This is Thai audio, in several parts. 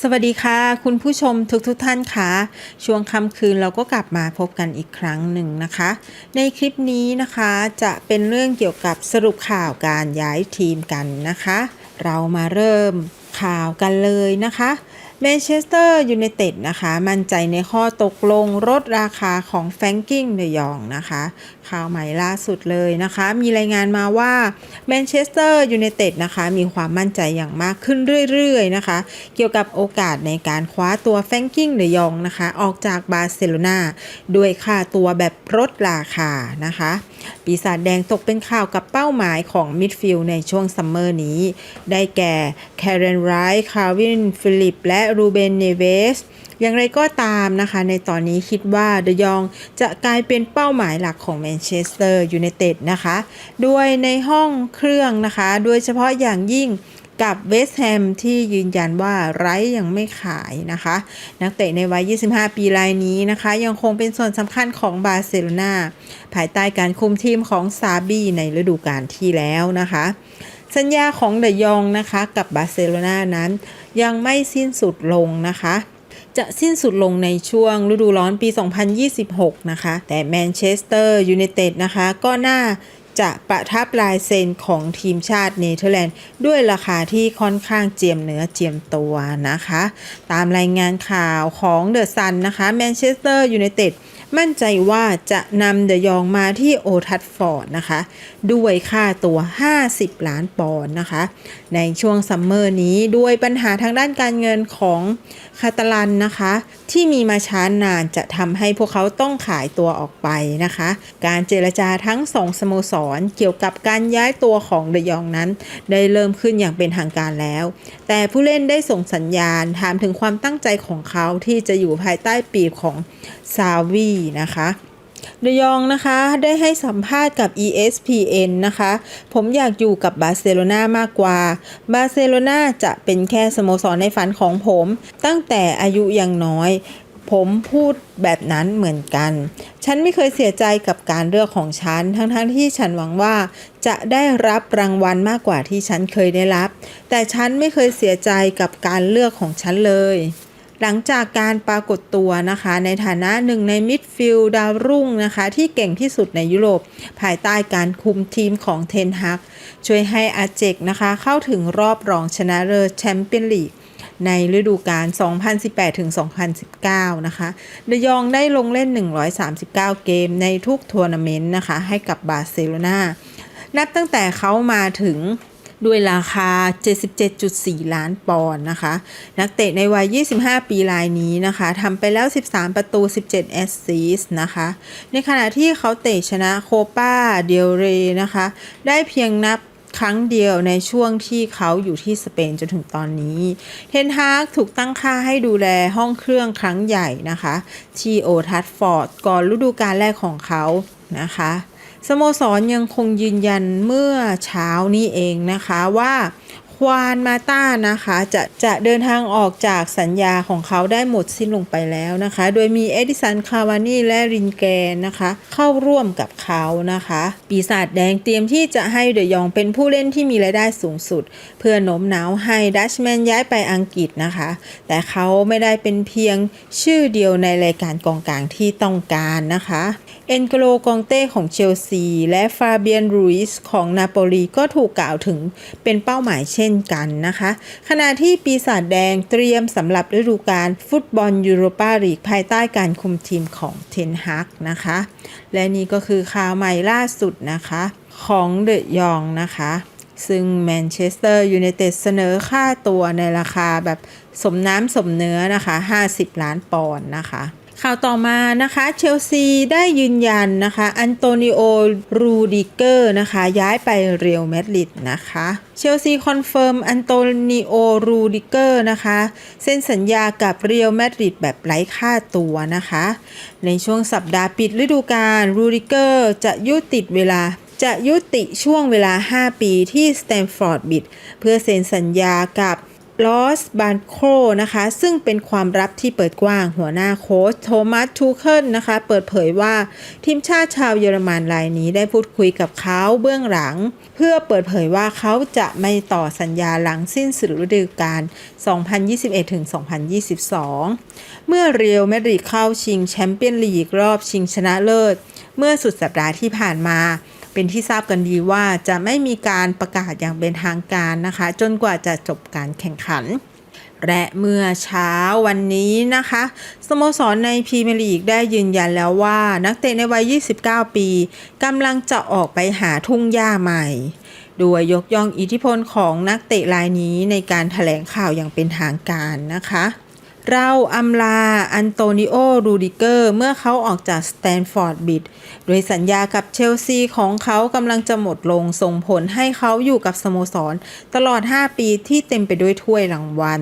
สวัสดีค่ะ คุณผู้ชมทุกทุกท่านค่ะ ช่วงค่ำคืนเราก็กลับมาพบกันอีกครั้งหนึ่งนะคะ ในคลิปนี้นะคะจะเป็นเรื่องเกี่ยวกับสรุปข่าวการย้ายทีมกันนะคะ เรามาเริ่มข่าวกันเลยนะคะ แมนเชสเตอร์ยูไนเต็ดนะคะ มั่นใจในข้อตกลงลดราคาของแฟรงกิ้งเดยองนะคะ ข่าวใหม่ล่าสุดเลยนะคะ มีรายงานมาว่าแมนเชสเตอร์ยูไนเต็ดนะคะ มีความมั่นใจอย่างมากขึ้นเรื่อยๆนะคะ เกี่ยวกับโอกาสในการคว้าตัวแฟรงกิ้งเดยองนะคะ ออกจากบาร์เซโลนาด้วยค่าตัวแบบลดราคานะคะ ปีศาจแดงตกเป็นข่าวกับเป้าหมายของมิดฟิลด์ในช่วงซัมเมอร์นี้ ได้แก่แคเรนไรท์คาร์วิน ฟิลิป และรูเบน เนเวสอย่างไรก็ตามนะคะ ในตอนนี้คิดว่าเดยองจะกลายเป็นเป้าหมายหลักของแมนเชสเตอร์ยูไนเต็ดนะคะ ด้วยในห้องเครื่องนะคะ โดยเฉพาะอย่างยิ่ง กับเวสต์แฮมที่ยืนยันว่าไร้ยังไม่ขายนะคะ นักเตะในวัย 25 ปีรายนี้นะคะ ยังคงเป็นส่วนสำคัญของบาร์เซโลนาภายใต้การคุมทีมของซาบีในฤดูกาลที่แล้วนะคะ สัญญาของเดยองนะคะกับบาร์เซโลนานั้นยังไม่สิ้นสุดลงนะคะจะสิ้นสุดลงในช่วงฤดูร้อนปี 2026 นะคะ แต่แมนเชสเตอร์ยูไนเต็ดนะคะ ก็น่า จะประทับลายเซ็นของทีมชาติเนเธอร์แลนด์ด้วยราคาที่ค่อนข้างเจียมเนื้อเจียมตัวนะคะ ตามรายงานข่าวของเดอะซันนะคะแมนเชสเตอร์ยูไนเต็ด มั่นใจว่าจะนำเดยองมาที่โอทัฟฟอร์ดนะคะ ด้วยค่าตัว 50 ล้านปอนด์นะคะ ในช่วงซัมเมอร์นี้ด้วยปัญหาทางด้านการเงินของคาตาลันนะคะ ที่มีมาช้านานจะทำให้พวกเขาต้องขายตัวออกไปนะคะ การเจรจาทั้งสองสโมสรเกี่ยวกับการย้ายตัวของเดยองนั้น ได้เริ่มขึ้นอย่างเป็นทางการแล้ว แต่ผู้เล่นได้ส่งสัญญาณถามถึงความตั้งใจของเขาที่จะอยู่ภายใต้ปีกของซาวีนะคะเดยองนะคะได้ให้สัมภาษณ์กับ ESPN นะคะ ผมอยากอยู่กับบาร์เซโลนามากกว่า บาร์เซโลนาจะเป็นแค่สโมสรในฝันของผม ตั้งแต่อายุยังน้อย ผมพูดแบบนั้นเหมือนกัน ฉันไม่เคยเสียใจกับการเลือกของฉัน ทั้งๆทที่ฉันหวังว่าจะได้รับรางวัลมากกว่าที่ฉันเคยได้รับ แต่ฉันไม่เคยเสียใจกับการเลือกของฉันเลย หลังจากการปรากฏตัวนะคะ ในฐานะหนึ่งในมิดฟิลด์ดาวรุ่งนะคะ ที่เก่งที่สุดในยุโรป ภายใต้การคุมทีมของเทนฮัก ช่วยให้อาเจกนะคะ เข้าถึงรอบรองชนะเลิศแชมเปี้ยนลีกในฤดูกาล 2018-2019 นะคะ เดยองได้ลงเล่น 139 เกมในทุกทัวร์นาเมนต์นะคะ ให้กับบาร์เซโลนา นับตั้งแต่เขามาถึง ด้วยราคา 77.4 ล้านปอนด์นะคะ นักเตะในวัย 25 ปีรายนี้นะคะทำไปแล้ว 13 ประตู 17 แอสซิสต์นะคะ ในขณะที่เขาเตะชนะโคปาเดลเรนะคะ ได้เพียงนับครั้งเดียวในช่วงที่เขาอยู่ที่สเปนจนถึงตอนนี้ เทนฮากถูกตั้งค่าให้ดูแลห้องเครื่องครั้งใหญ่นะคะ ที่โอทัฟฟอร์ดก่อนฤดูกาลแรกของเขานะคะ สโมสรยังคงยืนยันเมื่อเช้านี้เองนะคะว่า ควานมาต้านะคะ จะจะเดินทางออกจากสัญญาของเขาได้หมดสิ้นลงไปแล้วนะคะ โดยมีเอดิสันคาวานี่และรินแกนนะคะ เข้าร่วมกับเขานะคะ ปีศาจแดงเตรียมที่จะให้เดยองเป็นผู้เล่นที่มีรายได้สูงสุด เพื่อโน้มน้าวให้ดัชแมนย้ายไปอังกฤษนะคะ แต่เขาไม่ได้เป็นเพียงชื่อเดียวในรายการกองกลางที่ต้องการนะคะเอนโกโลกองเต้ของเชลซีและฟาเบียนรูอิสของนาโปลีก็ถูกกล่าวถึงเป็นเป้าหมายเช่นกันนะคะ ขณะที่ปีศาจแดงเตรียมสำหรับฤดูกาลฟุตบอลยูโรปาลีกภายใต้การคุมทีมของเทนฮักนะคะ และนี่ก็คือข่าวใหม่ล่าสุดนะคะของเดอะยองนะคะ ซึ่งแมนเชสเตอร์ยูไนเต็ดเสนอค่าตัวในราคาแบบสมน้ำสมเนื้อนะคะ 50 ล้านปอนด์นะคะ ข่าวต่อมานะคะ เชลซีได้ยืนยันนะคะ อันโตนิโอ รูดิเกอร์นะคะ ย้ายไปเรียลมาดริดนะคะ เชลซีคอนเฟิร์ม อันโตนิโอ รูดิเกอร์นะคะ เซ็นสัญญากับเรียลมาดริดแบบไร้ค่าตัวนะคะ ในช่วงสัปดาห์ปิดฤดูกาล รูดิเกอร์จะยุติเวลาจะยุติช่วงเวลา 5 ปีที่สแตมฟอร์ดบิดเพื่อเซ็นสัญญากับ ลอสบานโครนะคะ ซึ่งเป็นความลับที่เปิดกว้างหัวหน้าโค้ชโทมัสทูเคิลนะคะ เปิดเผยว่าทีมชาติชาวเยอรมันรายนี้ได้พูดคุยกับเขาเบื้องหลัง เพื่อเปิดเผยว่าเขาจะไม่ต่อสัญญาหลังสิ้นสุดฤดูกาล 2021-2022 เมื่อเรียวมาดริดเข้าชิงแชมเปี้ยนลีกรอบชิงชนะเลิศ เมื่อสุดสัปดาห์ที่ผ่านมา เป็นที่ทราบกันดีว่าจะไม่มีการประกาศอย่างเป็นทางการนะคะ จนกว่าจะจบการแข่งขันและเมื่อเช้าวันนี้นะคะ สโมสรในพรีเมียร์ลีกได้ยืนยันแล้วว่า นักเตะในวัย 29 ปีกำลังจะออกไปหาทุ่งหญ้าใหม่ โดยยกย่องอิทธิพลของนักเตะรายนี้ในการถแถลงข่าวอย่างเป็นทางการนะคะ เราอำลาอันโตนิโอ รูดิเกอร์ เมื่อเขาออกจากสแตนฟอร์ดบิดโดยสัญญากับเชลซีของเขากำลังจะหมดลงส่งผลให้เขาอยู่กับสโมสร ตลอด 5 ปีที่เต็มไปด้วยถ้วยรางวัล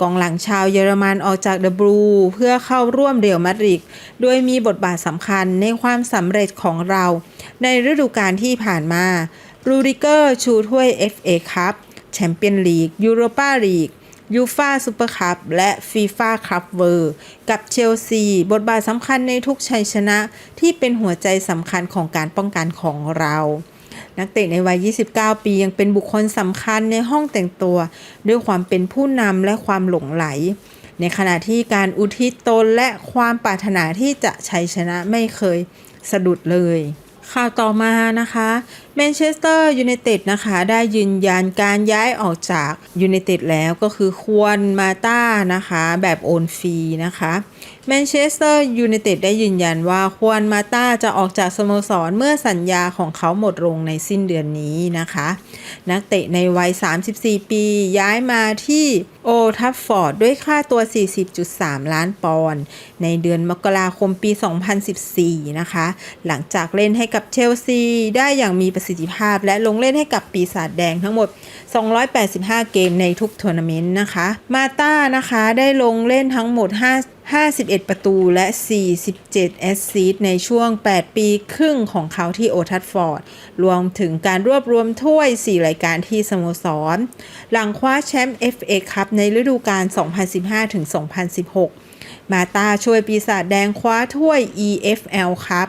กองหลังชาวเยอรมันออกจากเดอะบลูเพื่อเข้าร่วมเรอัลมาดริดโดยมีบทบาทสำคัญในความสำเร็จของเรา ในฤดูกาลที่ผ่านมา รูดิเกอร์ชูถ้วย FA คัพแชมเปี้ยนลีกยูโรปาลีก ยูฟาซูเปอร์คัพและฟีฟ่าคัพเวอร์กับเชลซี บทบาทสำคัญในทุกชัยชนะที่เป็นหัวใจสำคัญของการป้องกันของเรา นักเตะในวัย 29 ปียังเป็นบุคคลสำคัญในห้องแต่งตัว ด้วยความเป็นผู้นำและความหลงไหล ในขณะที่การอุทิศตนและความปรารถนาที่จะชัยชนะไม่เคยสะดุดเลยข่าวต่อมานะคะแมนเชสเตอร์ยูไนเต็ดนะคะได้ยืนยันการย้ายออกจากยูไนเต็ดแล้วก็คือควรมาต้านะคะแบบโอนฟรีนะคะแมนเชสเตอร์ยูไนเต็ดได้ยืนยันว่าควรมาต้าจะออกจากสโมสรเมื่อสัญญาของเขาหมดลงในสิ้นเดือนนี้นะคะ นักเตะในวัย 34 ปีย้ายมาที่โอทัฟฟอร์ดด้วยค่าตัว 40.3 ล้านปอนด์ในเดือนมกราคมปี 2014 นะคะ หลังจากเล่นให้กับเชลซีได้อย่างมีประสิทธิภาพ และลงเล่นให้กับปีศาจแดงทั้งหมด 285 เกมในทุกทัวร์นาเมนต์นะคะ มาต้านะคะได้ลงเล่นทั้งหมด 5 51 ประตูและ 47 แอสซิสในช่วง 8 ปีครึ่งของเขาที่โอทัฟฟอร์ด รวมถึงการรวบรวมถ้วย 4 รายการที่สโมสร หลังคว้าแชมป์ FA คัพในฤดูกาล 2015-2016 มาตาช่วยปีศาจแดงคว้าถ้วย EFL ครับ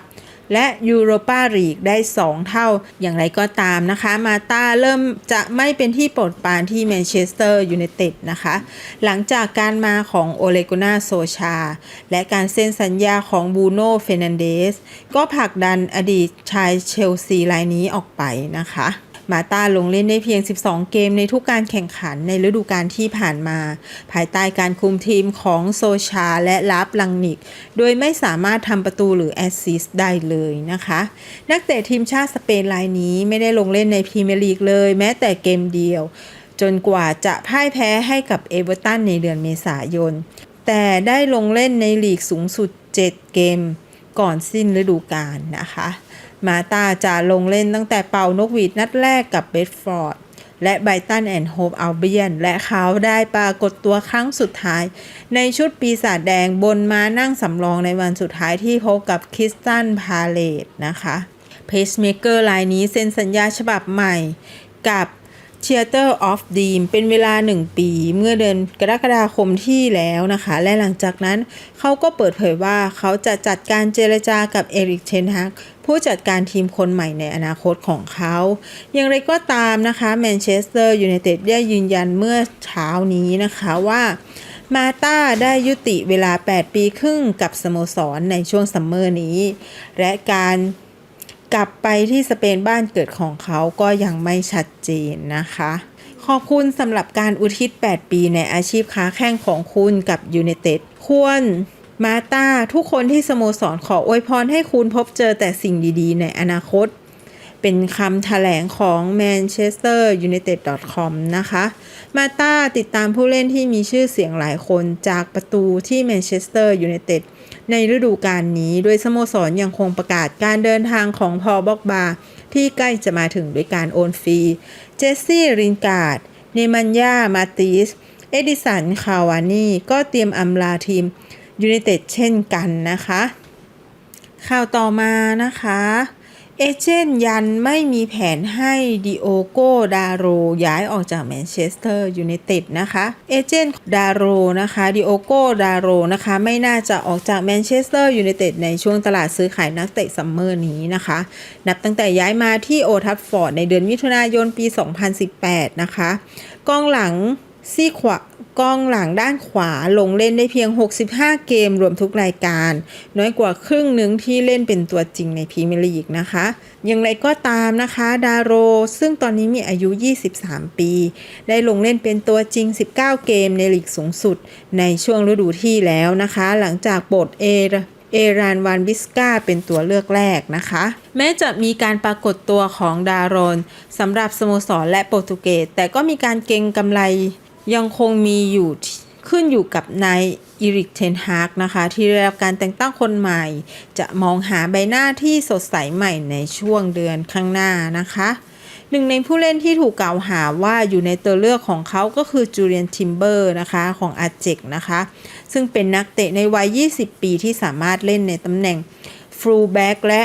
และยูโรปาลีกได้ 2 เท่าอย่างไรก็ตามนะคะ มาตาเริ่มจะไม่เป็นที่โปรดปรานที่แมนเชสเตอร์ยูไนเต็ดนะคะ หลังจากการมาของโอเลกุนาโซชา และการเซ็นสัญญาของบูโน่เฟนันเดสก็ผลักดันอดีตชายเชลซีรายนี้ออกไปนะคะ มาตาลงเล่นได้เพียง 12 เกมในทุกการแข่งขันในฤดูกาลที่ผ่านมา ภายใต้การคุมทีมของโซชาและลาบลังนิก โดยไม่สามารถทำประตูหรือแอสซิสต์ได้เลยนะคะ นักเตะทีมชาติสเปนรายนี้ไม่ได้ลงเล่นในพรีเมียร์ลีกเลย แม้แต่เกมเดียว จนกว่าจะพ่ายแพ้ให้กับเอเวอร์ตันในเดือนเมษายน แต่ได้ลงเล่นในลีกสูงสุด 7 เกมก่อนสิ้นฤดูกาลนะคะ มาตาจะลงเล่นตั้งแต่เป่านกหวีดนัดแรกกับเบดฟอร์ดและไบตันแอนด์โฮปอัลเบียน และเขาได้ปรากฏตัวครั้งสุดท้าย ในชุดปีศาจแดงบนมานั่งสำรองในวันสุดท้ายที่พบกับคริสตันพาเลตนะคะเพชเมเกอร์รายนี้เซ็นสัญญาฉบับใหม่กับ Theater of Dream เป็นเวลา 1 ปีเมื่อเดือนกรกฎาคมที่แล้วนะคะ และหลังจากนั้นเขาก็เปิดเผยว่าเขาจะจัดการเจรจากับเอริกเชนฮักผู้จัดการทีมคนใหม่ในอนาคตของเขา อย่างไรก็ตามนะคะแมนเชสเตอร์ยูไนเต็ดได้ยืนยันเมื่อเช้านี้นะคะว่ามาตาได้ยุติเวลา 8 ปีครึ่งกับสโมสรในช่วงซัมเมอร์นี้ และการ กลับไปที่สเปนบ้านเกิดของเขาก็ยังไม่ชัดเจนนะคะ ขอบคุณสำหรับการอุทิศ 8 ปีในอาชีพค้าแข่งของคุณกับยูไนเต็ดควรมาตาทุกคนที่สโมสรขออวยพรให้คุณพบเจอแต่สิ่งดีๆ ในอนาคต เป็นคำแถลงของ Manchester United com นะคะ มาตาติดตามผู้เล่นที่มีชื่อเสียงหลายคนจากประตูที่ Manchester United ในฤดูกาลนี้ โดยสโมสรยังคงประกาศการเดินทางของพอบอกบา ที่ใกล้จะมาถึงด้วยการโอนฟรี เจสซี่รินการ์ด เนมันยามาติส เอดิสัน คาวานี่ ก็เตรียมอำลาทีมยูไนเต็ดเช่นกันนะคะ ข่าวต่อมานะคะ เอเจนต์ยันไม่มีแผนให้ดิโอโกดาโรย้ายออกจากแมนเชสเตอร์ยูไนเต็ดนะคะ เอเจนต์ดาโรนะคะดิโอโกดาโรนะคะไม่น่าจะออกจากแมนเชสเตอร์ยูไนเต็ดในช่วงตลาดซื้อขายนักเตะซัมเมอร์นี้นะคะ นับตั้งแต่ย้ายมาที่โอทัฟฟอร์ดในเดือนมิถุนายนปี 2018 นะคะกองหลัง ซี่ขวากองหลังด้านขวาลงเล่นได้เพียง 65 เกมรวมทุกรายการ น้อยกว่าครึ่งหนึ่งที่เล่นเป็นตัวจริงในพรีเมียร์ลีกนะคะ อย่างไรก็ตามนะคะ ดาโร ซึ่งตอนนี้มีอายุ 23 ปี ได้ลงเล่นเป็นตัวจริง 19 เกมในลีกสูงสุด ในช่วงฤดูที่แล้วนะคะ หลังจากปลดเอรเอรานวานวิสกาเป็นตัวเลือกแรกนะคะ แม้จะมีการปรากฏตัวของดารอนสำหรับสโมสรและโปรตุเกสแต่ก็มีการเก็งกำไร ยังคงมีอยู่ขึ้นอยู่กับนายอิริกเทนฮากนะคะที่ได้รับการแต่งตั้งคนใหม่ จะมองหาใบหน้าที่สดใสใหม่ในช่วงเดือนข้างหน้านะคะหนึ่งในผู้เล่นที่ถูกกล่าวหาว่าอยู่ในตัวเลือกของเขาก็คือจูเลียนทิมเบอร์นะคะของอาเจกนะคะ ซึ่งเป็นนักเตะในวัย 20 ปีที่สามารถเล่นในตำแหน่งฟูแบ็กและ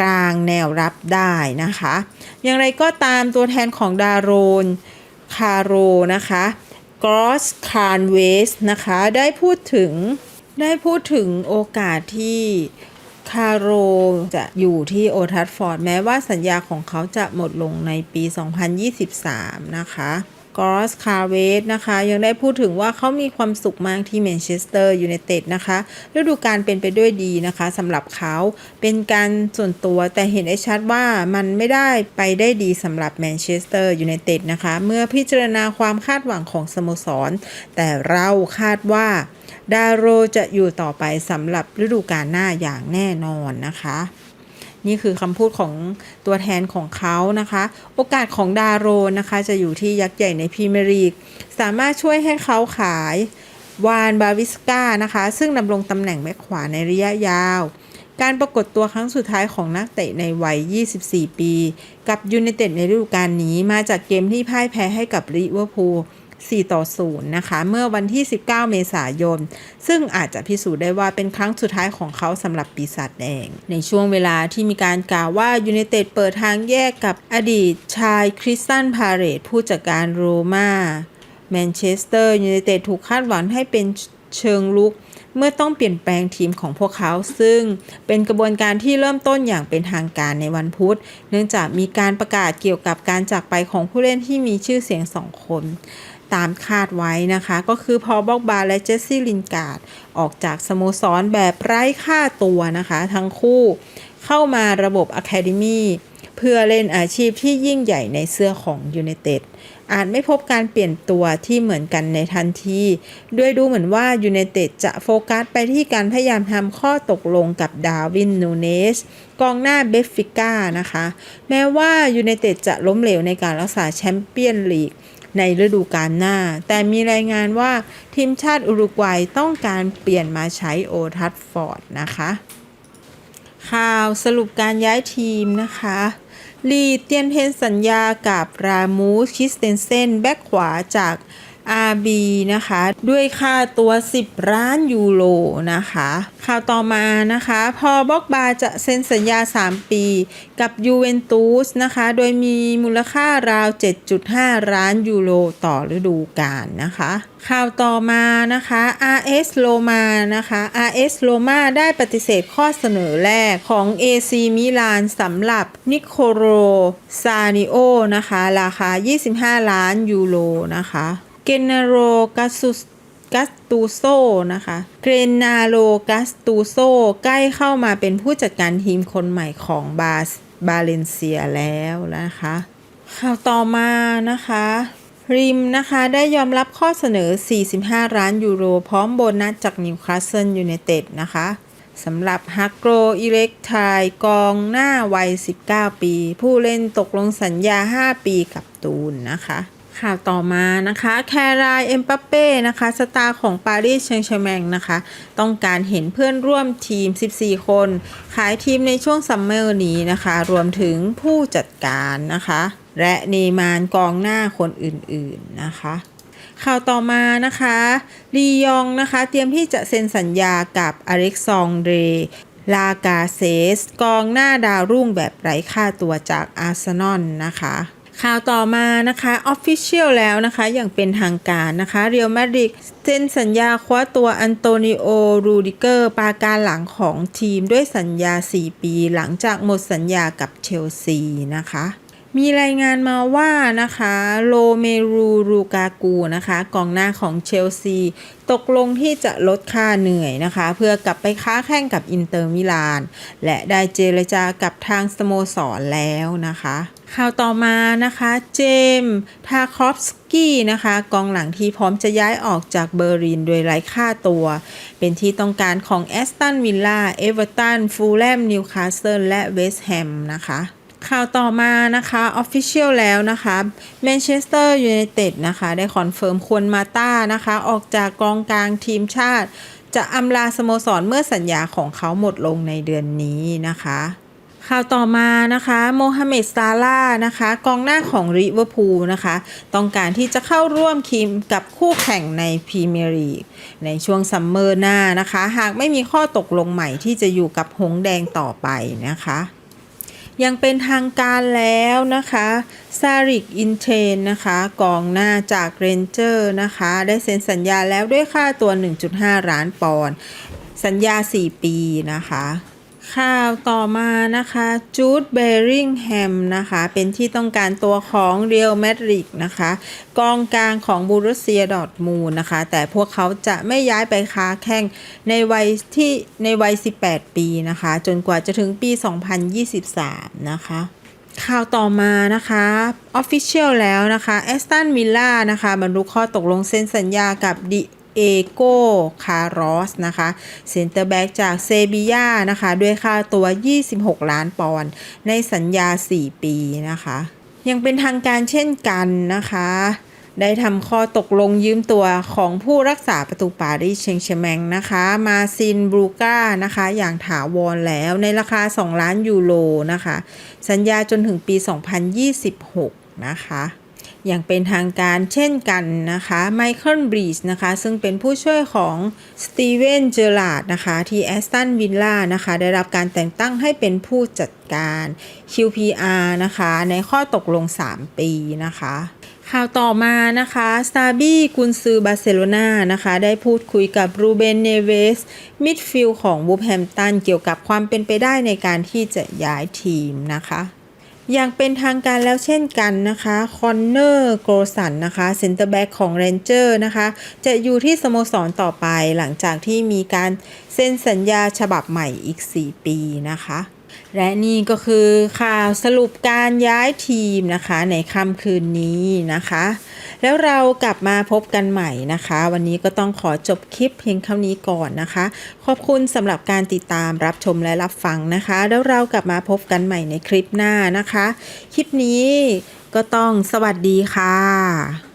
กลางแนวรับได้นะคะ อย่างไรก็ตามตัวแทนของดาโรนคาโรนะคะ กรอสคานเวสนะคะ ได้พูดถึงได้พูดถึงโอกาสที่คาโรจะอยู่ที่โอทัสฟอร์ด แม้ว่าสัญญาของเขาจะหมดลงในปี 2023 นะคะ กรอสคาร์เวสนะคะยังได้พูดถึงว่าเขามีความสุขมากที่แมนเชสเตอร์ยูไนเต็ดนะคะฤดูกาลเป็นไปด้วยดีนะคะสำหรับเขาเป็นการส่วนตัวแต่เห็นได้ชัดว่ามันไม่ได้ไปได้ดีสำหรับแมนเชสเตอร์ยูไนเต็ดนะคะเมื่อพิจารณาความคาดหวังของสโมสร แต่เราคาดว่าดาโรจะอยู่ต่อไปสำหรับฤดูกาลหน้าอย่างแน่นอนนะคะ นี่คือคำพูดของตัวแทนของเขานะคะ โอกาสของดาโรนะคะจะอยู่ที่ยักษ์ใหญ่ในพรีเมียร์ลีก สามารถช่วยให้เขาขาย วานบาวิสกานะคะ ซึ่งดำรงตำแหน่งแบ็คขวาในระยะยาว การปรากฏตัวครั้งสุดท้ายของนักเตะในวัย 24 ปี กับยูไนเต็ดในฤดูกาลนี้มาจากเกมที่พ่ายแพ้ให้กับลิเวอร์พูล 4 ต่อ 0 นะคะ เมื่อวันที่ 19 เมษายน ซึ่งอาจจะพิสูจน์ได้ว่าเป็นครั้งสุดท้ายของเขาสำหรับปีศาจแดง ในช่วงเวลาที่มีการกล่าวว่ายูไนเต็ดเปิดทางแยกกับอดีตชายคริสตันพาเรตผู้จัดการโรมาแมนเชสเตอร์ยูไนเต็ดถูกคาดหวังให้เป็นเชิงลุก เมื่อต้องเปลี่ยนแปลงทีมของพวกเขา ซึ่งเป็นกระบวนการที่เริ่มต้นอย่างเป็นทางการในวันพุธ เนื่องจากมีการประกาศเกี่ยวกับการจากไปของผู้เล่นที่มีชื่อเสียงสองคน ตามคาดไว้นะคะ ก็คือพอบอกบาและเจสซี่ลินการ์ดออกจากสโมสรแบบไร้ค่าตัวนะคะ ทั้งคู่เข้ามาระบบอะคาเดมีเพื่อเล่นอาชีพที่ยิ่งใหญ่ในเสื้อของยูไนเต็ด อาจไม่พบการเปลี่ยนตัวที่เหมือนกันในทันทีด้วยดูเหมือนว่ายูไนเต็ดจะโฟกัสไปที่การพยายามทำข้อตกลงกับดาวินนูเนสกองหน้าเบฟฟิก้านะคะ แม้ว่ายูไนเต็ดจะล้มเหลวในการรักษาแชมเปี้ยนลีกในฤดูกาลหน้า แต่มีรายงานว่าทีมชาติอุรุกวัยต้องการเปลี่ยนมาใช้โอทัฟฟอร์ดนะคะ ข่าวสรุปการย้ายทีมนะคะ ลีเตียนเทนสัญญากับรามูสคิสเตนเซนแบ็กขวาจาก RB นะคะ ด้วยค่าตัว 10 ล้านยูโรนะคะ ข่าวต่อมานะคะ พอบอกบาจะเซ็นสัญญา 3 ปีกับยูเวนตุสนะคะ โดยมีมูลค่าราว 7.5 ล้านยูโรต่อฤดูกาลนะคะ ข่าวต่อมานะคะ RS Roma นะคะ RS Roma ได้ปฏิเสธข้อเสนอแรกของ AC มิลานสำหรับนิโคโรซานิโอนะคะ ราคา 25 ล้านยูโรนะคะ เกนนาโรกัสุสกัสตูโซนะคะเกรนาโรกัสตูโซใกล้เข้ามาเป็นผู้จัดการทีมคนใหม่ของบาสบาเลนเซียแล้วนะคะ ข่าวต่อมานะคะริมนะคะได้ยอมรับข้อเสนอ 45 ล้านยูโร พร้อมโบนัสจากนิวคาสเซิลยูไนเต็ดนะคะสำหรับฮักโกรอิเล็กทายกองหน้าวัย 19 ปี ผู้เล่นตกลงสัญญา 5 ปีกับตูนนะคะ ข่าวต่อมานะคะ แครายเอ็มปัปเป้นะคะ สตาร์ของปารีสเชงเชแมงนะคะ ต้องการเห็นเพื่อนร่วมทีม 14 คน ขายทีมในช่วงซัมเมอร์นี้นะคะ รวมถึงผู้จัดการนะคะ และเนมานกองหน้าคนอื่นๆนะคะข่าวต่อมานะคะลียองนะคะเตรียมที่จะเซ็นสัญญากับอเล็กซองเดรลากาเซส กองหน้าดาวรุ่งแบบไร้ค่าตัวจากอาร์เซนอลนะคะ ข่าวต่อมานะคะ Official แล้วนะคะ อย่างเป็นทางการนะคะเรียวมาดริดเซ็นสัญญาคว้าตัวอันโตนิโอ รูดิเกอร์ ปาการหลังของทีมด้วยสัญญา 4 ปี หลังจากหมดสัญญากับเชลซีนะคะมีรายงานมาว่านะคะโลเมรูรูกากูนะคะกองหน้าของเชลซี ตกลงที่จะลดค่าเหนื่อยนะคะ เพื่อกลับไปค้าแข่งกับอินเตอร์มิลาน และได้เจรจากับทางสโมสรแล้วนะคะ ข่าวต่อมานะคะเจมส์ทาคอฟสกี้นะคะกองหลังที่พร้อมจะย้ายออกจากเบอร์ลินโดยไร้ค่าตัว เป็นที่ต้องการของแอสตันวิลล่าเอเวอร์ตันฟูลแลมนิวคาสเซิลและเวสต์แฮมนะคะข่าวต่อมานะคะ Official แล้วนะคะแมนเชสเตอร์ยูไนเต็ดนะคะ ได้คอนเฟิร์มควรมาต้านะคะ ออกจากกองกลางทีมชาติ จะอำลาสโมสรเมื่อสัญญาของเขาหมดลงในเดือนนี้นะคะ ข่าวต่อมานะคะโมฮัมเหม็ดซาลานะคะกองหน้าของริเวอร์พูลนะคะ ต้องการที่จะเข้าร่วมทีมกับคู่แข่งในพรีเมียร์ลีกในช่วงซัมเมอร์หน้านะคะ หากไม่มีข้อตกลงใหม่ที่จะอยู่กับหงแดงต่อไปนะคะยังเป็นทางการแล้วนะคะซาริกอินเทนนะคะกองหน้าจากเรนเจอร์นะคะ ได้เซ็นสัญญาแล้วด้วยค่าตัว 1.5 ล้านปอนด์สัญญา 4 ปีนะคะ ข่าวต่อมานะคะจูดเบริงแฮมนะคะเป็นที่ต้องการตัวของเรียลแมดริดนะคะกองกลางของบูรุเซียดอร์ทมูลนะคะ แต่พวกเขาจะไม่ย้ายไปค้าแข่งในวัยที่ในวัย 18 ปีนะคะ จนกว่าจะถึงปี 2023 นะคะข่าวต่อมานะคะ Official แล้วนะคะแอสตันวิลล่านะคะบรรลุข้อตกลงเซ็นสัญญากับดิ เอโกคารอสนะคะเซนเตอร์แบ็กจากเซบียานะคะ ด้วยค่าตัว 26 ล้านปอนด์ในสัญญา 4 ปีนะคะ ยังเป็นทางการเช่นกันนะคะได้ทำข้อตกลงยืมตัวของผู้รักษาประตูปารีสเชงเชแมงนะคะ มาซินบรูก้านะคะ อย่างถาวรแล้วในราคา 2 ล้านยูโรนะคะ สัญญาจนถึงปี 2026 นะคะ อย่างเป็นทางการเช่นกันนะคะไมเคิลบรีชนะคะซึ่งเป็นผู้ช่วยของสตีเวนเจอราร์ดนะคะที่แอสตันวิลล่านะคะได้รับการแต่งตั้งให้เป็นผู้จัดการ QPR นะคะในข้อตกลง 3 ปีนะคะข่าวต่อมานะคะซาบี้กุนซือบาร์เซโลนานะคะ ได้พูดคุยกับรูเบน เนเวส มิดฟิลด์ของวูฟแฮมตัน เกี่ยวกับความเป็นไปได้ในการที่จะย้ายทีมนะคะ อย่างเป็นทางการแล้วเช่นกันนะคะคอนเนอร์โกสันนะคะเซนเตอร์แบ็กของเรนเจอร์นะคะ จะอยู่ที่สโมสรต่อไปหลังจากที่มีการเซ็นสัญญาฉบับใหม่อีก 4 ปีนะคะ และนี่ก็คือข่าวสรุปการย้ายทีมนะคะในค่ำคืนนี้นะคะ แล้วเรากลับมาพบกันใหม่นะคะ วันนี้ก็ต้องขอจบคลิปเพียงเท่านี้ก่อนนะคะ ขอบคุณสำหรับการติดตามรับชมและรับฟังนะคะ แล้วเรากลับมาพบกันใหม่ในคลิปหน้านะคะ คลิปนี้ก็ต้องสวัสดีค่ะ